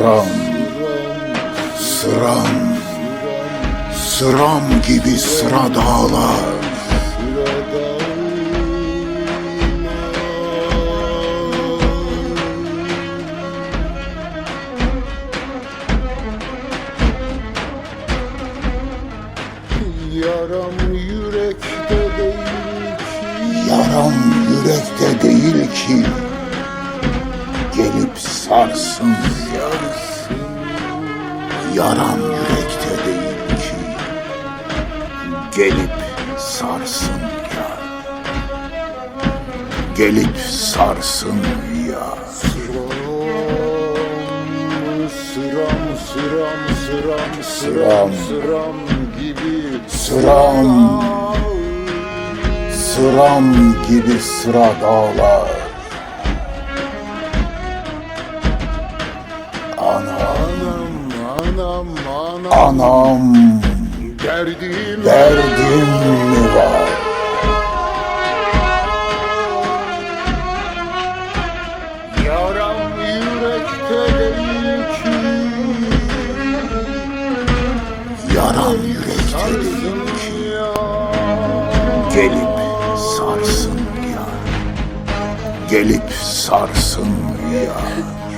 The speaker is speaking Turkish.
Sıram, sıram, sıram gibi sıra dağlar. Yaram yürekte değil ki. Yaram yürekte değil ki sarsın yar. Yaram yürekte değil ki gelip sarsın yar. Gelip sarsın yar. Sıram, sıram, sıram, sıram, Sıram. sıram, sıram gibi Sıram. Sıram gibi sıra dağlar. Anam, Anam, anam, anam derdim derdim mi var? Yaram yürekte değil ki Yaram yürekte değil ki ya gelip sarsın yar. Gelip sarsın yar.